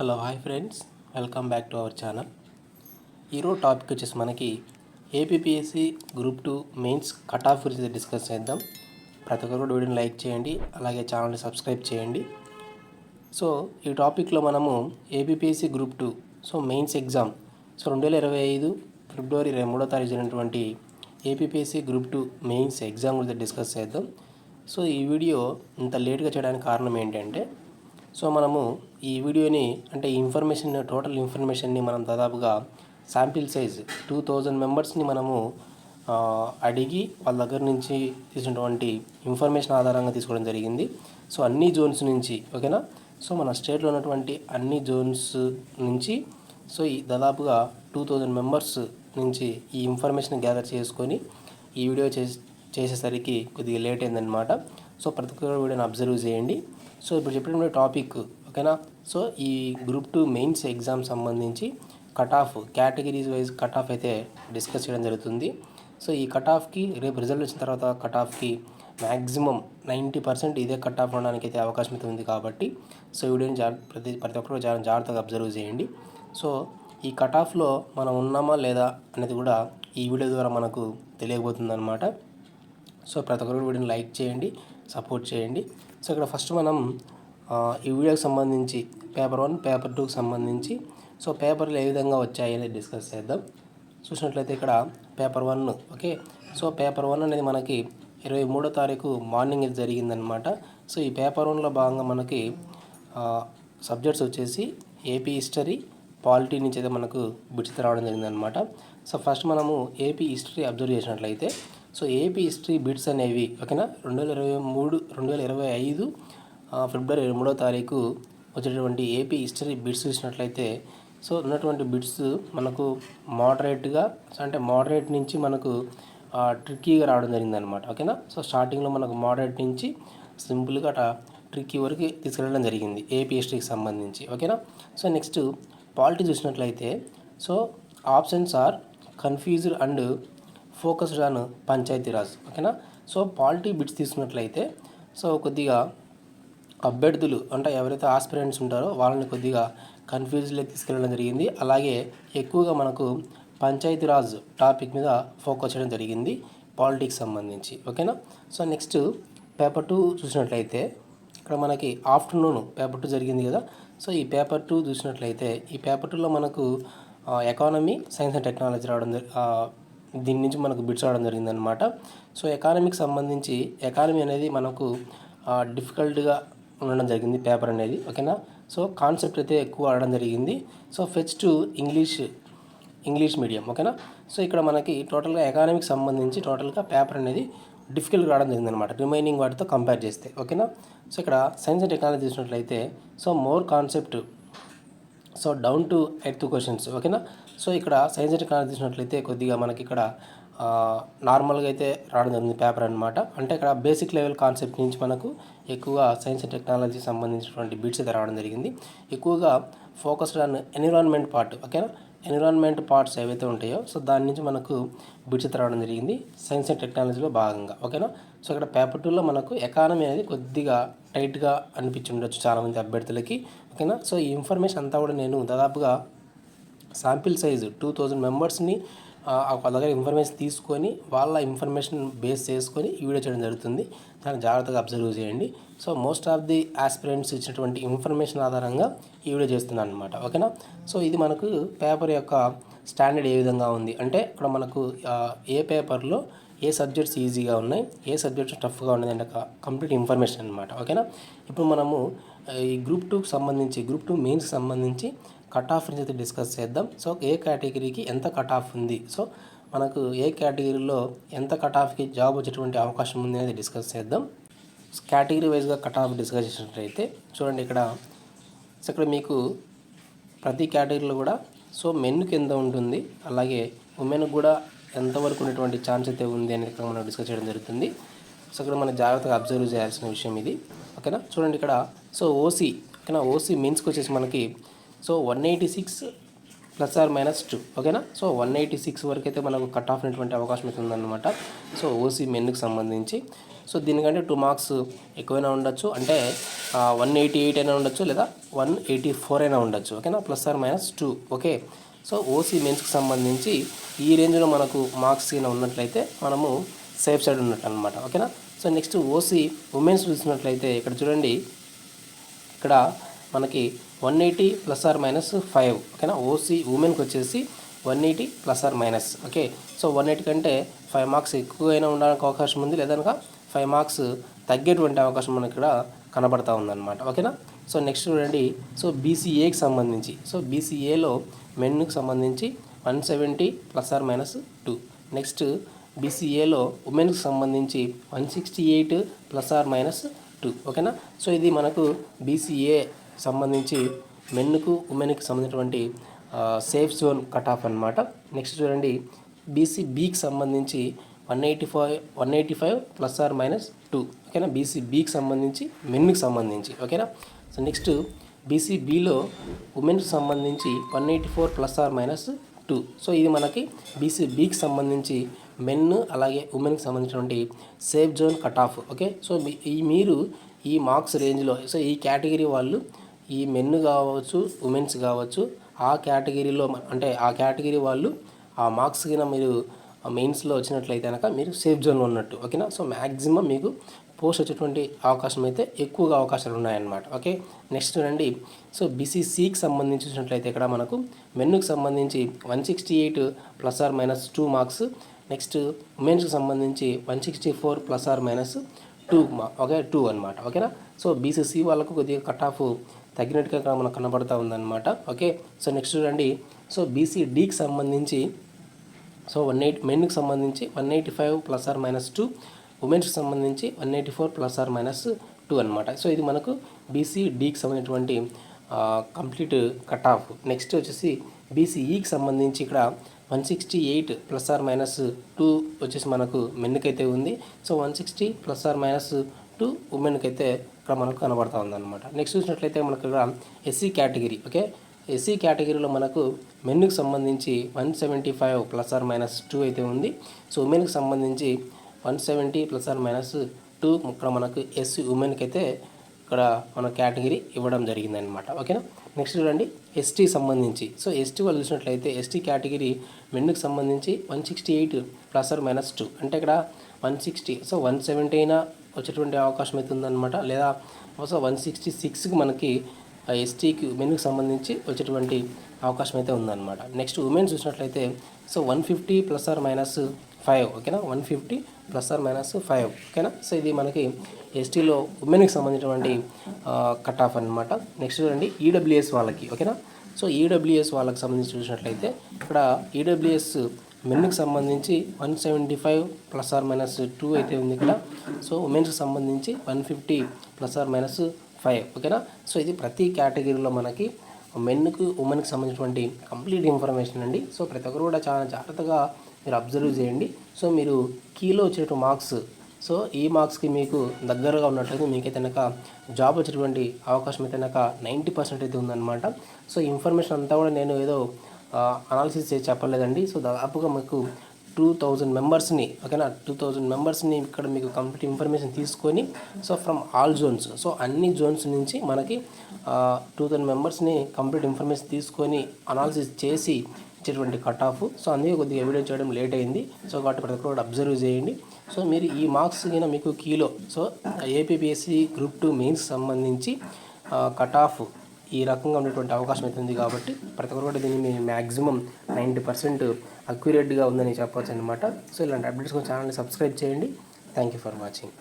Hello hi friends. Welcome back to our channel. ఈరోజు topic వచ్చేసి మనకి APPSC group two mains cut off గురించి discuss చేద్దాం. ప్రతి ఒక్కరు కూడా వీడియోని లైక్ చేయండి అలాగే ఛానల్ని సబ్స్క్రైబ్ చేయండి. సో ఈ టాపిక్లో మనము APPSC group two so mains exam so రెండు వేల ఇరవై ఐదు ఫిబ్రవరి ఇరవై మూడో తారీఖు జరిగినటువంటి APPSC group two mains exam గురించి డిస్కస్ చేద్దాం. సో ఈ వీడియో ఇంత లేట్గా చేయడానికి కారణం ఏంటంటే సో మనము ఈ వీడియోని అంటే ఈ ఇన్ఫర్మేషన్ టోటల్ ఇన్ఫర్మేషన్ని మనం దాదాపుగా శాంపిల్ సైజ్ టూ థౌజండ్ మెంబర్స్ని మనము అడిగి వాళ్ళ దగ్గర నుంచి తీసినటువంటి ఇన్ఫర్మేషన్ ఆధారంగా తీసుకోవడం జరిగింది. సో అన్ని జోన్స్ నుంచి ఓకేనా? సో మన స్టేట్లో ఉన్నటువంటి అన్ని జోన్స్ నుంచి సో ఈ దాదాపుగా టూ థౌజండ్ మెంబర్స్ నుంచి ఈ ఇన్ఫర్మేషన్ గ్యాదర్ చేసుకొని ఈ వీడియో చేసేసరికి కొద్దిగా లేట్ అయిందనమాట సో ప్రతి ఒక్కరు వీడియోని అబ్జర్వ్ చేయండి. సో ఇప్పుడు చెప్పినటువంటి టాపిక్ ఓకేనా సో ఈ గ్రూప్ టూ మెయిన్స్ ఎగ్జామ్ సంబంధించి cut off categories wise cut off అయితే డిస్కస్ చేయడం జరుగుతుంది. సో ఈ కట్ ఆఫ్కి రేపు రిజల్ట్ వచ్చిన తర్వాత కట్ ఆఫ్కి మ్యాక్సిమం నైంటీ పర్సెంట్ ఇదే కట్ ఆఫ్ ఉండడానికి అయితే అవకాశం అయితే ఉంది కాబట్టి సో ఈ వీడియోని జా ప్రతి ప్రతి ఒక్కరు చాలా జాగ్రత్తగా అబ్జర్వ్ చేయండి. సో ఈ కట్ ఆఫ్లో మనం ఉన్నామా లేదా అనేది కూడా ఈ వీడియో ద్వారా మనకు తెలియబోతుంది అనమాట సో ప్రతి ఒక్కరు వీడియోని లైక్ చేయండి సపోర్ట్ చేయండి. సో ఇక్కడ ఫస్ట్ మనం ఈ వీడియోకి సంబంధించి పేపర్ వన్ పేపర్ టూకి సంబంధించి సో పేపర్లు ఏ విధంగా వచ్చాయి అనేది డిస్కస్ చేద్దాం. చూసినట్లయితే ఇక్కడ paper one okay? So paper one అనేది మనకి ఇరవై మూడో తారీఖు మార్నింగ్ ఇది జరిగిందనమాట. సో ఈ పేపర్ వన్లో భాగంగా మనకి సబ్జెక్ట్స్ వచ్చేసి ఏపీ హిస్టరీ పాలిటీ నుంచి అయితే మనకు బిడ్స్ రావడం జరిగిందనమాట. సో ఫస్ట్ మనము ఏపీ హిస్టరీ అబ్జర్వ్ చేసినట్లయితే సో ఏపీ హిస్టరీ బిట్స్ అనేవి ఓకేనా రెండు వేల ఇరవై మూడు రెండు వేల ఇరవై ఐదు ఫిబ్రవరి ఇరవై మూడో తారీఖు వచ్చేటువంటి ఏపీ హిస్టరీ బిట్స్ చూసినట్లయితే సో ఉన్నటువంటి బిట్స్ మనకు మోడరేట్గా అంటే మోడరేట్ నుంచి మనకు ట్రిక్కీగా రావడం జరిగిందనమాట ఓకేనా సో స్టార్టింగ్లో మనకు మోడరేట్ నుంచి సింపుల్గా అట్లా ట్రిక్కీ వరకు తీసుకెళ్ళడం జరిగింది ఏపీ హిస్టరీకి సంబంధించి ఓకేనా సో నెక్స్ట్ పాలిటీ చూసినట్లయితే so options are confused and focused on Panchayati Raj ఓకేనా? సో పాలిటీ బిట్స్ తీసుకున్నట్లయితే సో కొద్దిగా అభ్యర్థులు అంటే ఎవరైతే ఆస్పిరెంట్స్ ఉంటారో వాళ్ళని కొద్దిగా కన్ఫ్యూజ్లోకి తీసుకెళ్ళడం జరిగింది. అలాగే ఎక్కువగా మనకు పంచాయతీరాజ్ టాపిక్ మీద ఫోకస్ చేయడం జరిగింది పాలిటిక్స్ సంబంధించి ఓకేనా? సో నెక్స్ట్ పేపర్ టూ చూసినట్లయితే ఇక్కడ మనకి ఆఫ్టర్నూన్ పేపర్ టూ జరిగింది కదా? సో ఈ పేపర్ టూ చూసినట్లయితే ఈ పేపర్ టూలో మనకు ఎకానమీ సైన్స్ అండ్ టెక్నాలజీ రావడం దీని నుంచి మనకు బిట్స్ రావడం జరిగిందనమాట సో ఎకానమీకి సంబంధించి ఎకానమీ అనేది మనకు డిఫికల్ట్గా ఉండడం జరిగింది పేపర్ అనేది. ఓకేనా? సో కాన్సెప్ట్ అయితే ఎక్కువ ఆడడం జరిగింది. So fetch to English English medium. ఓకేనా? సో ఇక్కడ మనకి టోటల్గా ఎకానమీకి సంబంధించి టోటల్గా పేపర్ అనేది డిఫికల్ట్గా రావడం జరిగింది అనమాట రిమైనింగ్ వాటితో కంపేర్ చేస్తే. ఓకేనా? సో ఇక్కడ సైన్స్ అండ్ టెక్నాలజీ చూసినట్లయితే so more concept. So down to earth questions. ఓకేనా? సో ఇక్కడ సైన్స్ అండ్ టెక్నాలజీ తీసినట్లయితే కొద్దిగా మనకి ఇక్కడ నార్మల్గా అయితే రావడం జరిగింది పేపర్ అనమాట అంటే ఇక్కడ బేసిక్ లెవెల్ కాన్సెప్ట్ నుంచి మనకు ఎక్కువగా సైన్స్ అండ్ టెక్నాలజీ సంబంధించినటువంటి బిట్స్ అయితే రావడం జరిగింది. ఎక్కువగా ఫోకస్డ్ ఆన్ ఎన్విరాన్మెంట్ పార్ట్ ఓకేనా? ఎన్విరాన్మెంట్ పార్ట్స్ ఏవైతే ఉంటాయో సో దాని నుంచి మనకు బిట్స్ అయితే రావడం జరిగింది. సైన్స్ అండ్ టెక్నాలజీలో భాగంగా ఓకేనా? సో ఇక్కడ పేపర్ టూలో మనకు ఎకానమీ అనేది కొద్దిగా టైట్గా అనిపించి ఉండొచ్చు చాలామంది అభ్యర్థులకి ఓకేనా? సో ఈ ఇన్ఫర్మేషన్ అంతా కూడా నేను దాదాపుగా శాంపిల్ సైజు టూ థౌజండ్ మెంబర్స్ని వాళ్ళ దగ్గర ఇన్ఫర్మేషన్ తీసుకొని వాళ్ళ ఇన్ఫర్మేషన్ బేస్ చేసుకొని ఈ వీడియో చేయడం జరుగుతుంది. దాన్ని జాగ్రత్తగా అబ్జర్వ్ చేయండి. So most of the aspirants ఇచ్చినటువంటి ఇన్ఫర్మేషన్ ఆధారంగా ఈ వీడియో చేస్తున్నాను అనమాట ఓకేనా? సో ఇది మనకు పేపర్ యొక్క స్టాండర్డ్ ఏ విధంగా ఉంది? అంటే ఇక్కడ మనకు ఏ పేపర్లో ఏ సబ్జెక్ట్స్ ఈజీగా ఉన్నాయి? ఏ సబ్జెక్ట్స్ టఫ్గా ఉన్నాయి? అంటే కంప్లీట్ ఇన్ఫర్మేషన్ అనమాట ఓకేనా? ఇప్పుడు మనము ఈ గ్రూప్ టూకి సంబంధించి గ్రూప్ టూ మెయిన్స్కి సంబంధించి కట్ ఆఫ్ నుంచి అయితే డిస్కస్ చేద్దాం. సో ఏ కేటగిరీకి ఎంత కట్ ఆఫ్ ఉంది? సో మనకు ఏ కేటగిరీలో ఎంత కట్ ఆఫ్కి జాబ్ వచ్చేటువంటి అవకాశం ఉంది అనేది డిస్కస్ చేద్దాం. కేటగిరీ వైజ్గా కట్ ఆఫ్ డిస్కస్ చేసినట్లయితే చూడండి ఇక్కడ సో ఇక్కడ మీకు ప్రతి కేటగిరీలో కూడా సో మెన్కి ఎంత ఉంటుంది? అలాగే ఉమెన్కి కూడా ఎంతవరకు ఉన్నటువంటి ఛాన్స్ అయితే ఉంది అనేది ఇక్కడ మనం డిస్కస్ చేయడం జరుగుతుంది. సో ఇక్కడ మనం జాగ్రత్తగా అబ్జర్వ్ చేయాల్సిన విషయం ఇది. ఓకేనా? చూడండి ఇక్కడ సో ఓసీ ఓకేనా? ఓసీ మెన్స్కి వచ్చేసి మనకి so one eighty six plus or minus two ఓకేనా సో వన్ ఎయిటీ సిక్స్ వరకు అయితే మనకు కట్ ఆఫ్ అయినటువంటి అవకాశం అయితే ఉందన్నమాట. సో ఓసీ మెన్కి సంబంధించి. సో దీనికంటే టూ మార్క్స్ ఎక్కువైనా ఉండొచ్చు. అంటే వన్ ఎయిటీ ఎయిట్ అయినా ఉండొచ్చు లేదా వన్ ఎయిటీ ఫోర్ అయినా ఉండొచ్చు ఓకేనా plus or minus two okay so OC మెన్స్కి సంబంధించి ఈ రేంజ్లో మనకు మార్క్స్ అయినా ఉన్నట్లయితే మనము సేఫ్ సైడ్ ఉన్నట్టు అనమాట ఓకేనా సో నెక్స్ట్ ఓసీ ఉమెన్స్ చూసినట్లయితే ఇక్కడ చూడండి. ఇక్కడ మనకి one eighty plus or minus five ఓకేనా? ఓసీ ఉమెన్కి వచ్చేసి one eighty plus or minus okay? So one eighty కంటే ఫైవ్ మార్క్స్ ఎక్కువైనా ఉండడానికి అవకాశం ఉంది లేదనక ఫైవ్ మార్క్స్ తగ్గేటువంటి అవకాశం మనకి ఇక్కడ కనబడతా ఉందన్నమాట ఓకేనా? సో నెక్స్ట్ చూడండి. సో బీసీఏకి సంబంధించి సో బీసీఏలో మెన్కి సంబంధించి one seventy plus or minus two. Next బీసీఏలో ఉమెన్కి సంబంధించి one sixty eight plus or minus two ఓకేనా? సో ఇది మనకు బీసీఏ సంబంధించి మెన్కు ఉమెన్కి సంబంధించినటువంటి సేఫ్ జోన్ కట్ ఆఫ్ అనమాట నెక్స్ట్ చూడండి. బీసీ బీకి సంబంధించి one eighty five one eighty five plus or minus two ఓకేనా బీసీ బీకి సంబంధించి మెన్కి సంబంధించి. ఓకేనా సో నెక్స్ట్ బీసీ బీలో ఉమెన్కి సంబంధించి one eighty four plus or minus two so ఇది మనకి బీసీ బీకి సంబంధించి మెన్ అలాగే ఉమెన్కి సంబంధించినటువంటి safe zone cut off okay so మీ ఈ మీరు ఈ మార్క్స్ రేంజ్లో సో ఈ కేటగిరీ వాళ్ళు ఈ మెన్ కావచ్చు ఉమెన్స్ కావచ్చు ఆ కేటగిరీలో అంటే ఆ కేటగిరీ వాళ్ళు ఆ మార్క్స్ కింద మీరు మెయిన్స్లో వచ్చినట్లయితే కనుక మీరు సేఫ్ జోన్లో ఉన్నట్టు ఓకేనా? సో మ్యాక్సిమం మీకు పోస్ట్ వచ్చేటువంటి అవకాశం అయితే ఎక్కువగా అవకాశాలు ఉన్నాయన్నమాట ఓకే? నెక్స్ట్ రండి సో బీసీసీకి సంబంధించి చూసినట్లయితే ఇక్కడ మనకు మెన్నుకు సంబంధించి one sixty eight plus or minus two marks next ఉమెన్స్కి సంబంధించి one sixty four plus or minus two మా ఓకే? టూ అనమాట ఓకేనా? సో బీసీసీ వాళ్ళకు కొద్దిగా కట్ ఆఫ్ తగ్గినట్టుగా ఇక్కడ మనకు కనబడతా ఉందన్నమాట. ఓకే? సో నెక్స్ట్ చూడండి. సో బీసీడీకి సంబంధించి సో వన్ ఎయిట్ మెన్కి సంబంధించి one eighty five plus or minus two ఉమెన్స్కి సంబంధించి one eighty four plus or minus two అనమాట సో ఇది మనకు బీసీడీకి సంబంధించినటువంటి కంప్లీట్ కట్ ఆఫ్. నెక్స్ట్ వచ్చేసి బీసీఈకి సంబంధించి ఇక్కడ one sixty eight plus or minus two వచ్చేసి మనకు మెన్కి అయితే ఉంది. So one sixty plus or minus two ఉమెన్కి అయితే ఇక్కడ మనకు కనబడతా ఉందన్నమాట. నెక్స్ట్ చూసినట్లయితే మనకు ఇక్కడ ఎస్సీ కేటగిరీ ఓకే ఎస్సీ కేటగిరీలో మనకు మెన్కి సంబంధించి one seventy five plus or minus two అయితే ఉంది. సో ఉమెన్కి సంబంధించి one seventy plus or minus two ఇక్కడ మనకు ఎస్సీ ఉమెన్కి అయితే ఇక్కడ మన కేటగిరీ ఇవ్వడం జరిగిందనమాట ఓకేనా నెక్స్ట్ చూడండి ఎస్టీ సంబంధించి. సో ఎస్టీ వాళ్ళు చూసినట్లయితే ఎస్టీ కేటగిరీ మెన్కి సంబంధించి one sixty eight plus or minus two అంటే ఇక్కడ one sixty so one seventy అయినా వచ్చేటువంటి అవకాశం అయితే ఉందన్నమాట. లేదా బహుశా వన్ సిక్స్టీ సిక్స్కి మనకి ఎస్టీకి ఉమెన్కి సంబంధించి వచ్చేటువంటి అవకాశం అయితే ఉందన్నమాట. నెక్స్ట్ ఉమెన్ చూసినట్లయితే so one fifty plus or minus five ఓకేనా? One fifty plus or minus five ఓకేనా? సో ఇది మనకి ఎస్టీలో ఉమెన్కి సంబంధించినటువంటి కట్ ఆఫ్ అనమాట నెక్స్ట్ చూడండి ఈడబ్ల్యూఎస్ వాళ్ళకి ఓకేనా? సో ఈడబ్ల్యూఎస్ వాళ్ళకి సంబంధించి చూసినట్లయితే ఇక్కడ ఈడబ్ల్యూఎస్ మెన్కి సంబంధించి one seventy five plus or minus two అయితే ఉంది ఇక్కడ. సో ఉమెన్స్కి సంబంధించి one fifty plus or minus five ఓకేనా? సో ఇది ప్రతి కేటగిరీలో మనకి మెన్కి ఉమెన్కి సంబంధించినటువంటి కంప్లీట్ ఇన్ఫర్మేషన్ అండి. సో ప్రతి ఒక్కరు కూడా చాలా జాగ్రత్తగా మీరు అబ్జర్వ్ చేయండి. సో మీరు కీలో వచ్చేటువంటి మార్క్స్ సో ఈ మార్క్స్కి మీకు దగ్గరగా ఉన్నట్లయితే మీకైతే కనుక జాబ్ వచ్చేటువంటి అవకాశం అయితే కనుక నైంటీ పర్సెంట్ అయితే ఉందన్నమాట. సో ఇన్ఫర్మేషన్ అంతా కూడా నేను ఏదో అనాలిసిస్ చేసి చెప్పలేదండి. సో దాదాపుగా మీకు టూ థౌజండ్ మెంబర్స్ని ఓకేనా టూ థౌజండ్ మెంబర్స్ని ఇక్కడ మీకు కంప్లీట్ ఇన్ఫర్మేషన్ తీసుకొని so from all zones so అన్ని జోన్స్ నుంచి మనకి టూ థౌజండ్ మెంబర్స్ని కంప్లీట్ ఇన్ఫర్మేషన్ తీసుకొని అనాలిసిస్ చేసి ఇచ్చేటువంటి కట్ ఆఫ్ సో అందుకే కొద్దిగా ఎవిడెన్స్ చేయడం లేట్ అయింది. సో కాబట్టి ప్రతి ఒక్కరు అబ్జర్వ్ చేయండి. సో మీరు ఈ మార్క్స్ కింద మీకు కీలో so APPSC group two mains సంబంధించి కట్ ఆఫ్ ఈ రకంగా ఉండేటువంటి అవకాశం అయితే ఉంది కాబట్టి ప్రతి ఒక్కరు కూడా దీన్ని మ్యాక్సిమం నైంటీ పర్సెంట్ అక్యురేట్గా ఉందని చెప్పవచ్చు అనమాట సో ఇలాంటి అప్డేట్స్ కోసం ఛానల్ని సబ్స్క్రైబ్ చేయండి. Thank you for watching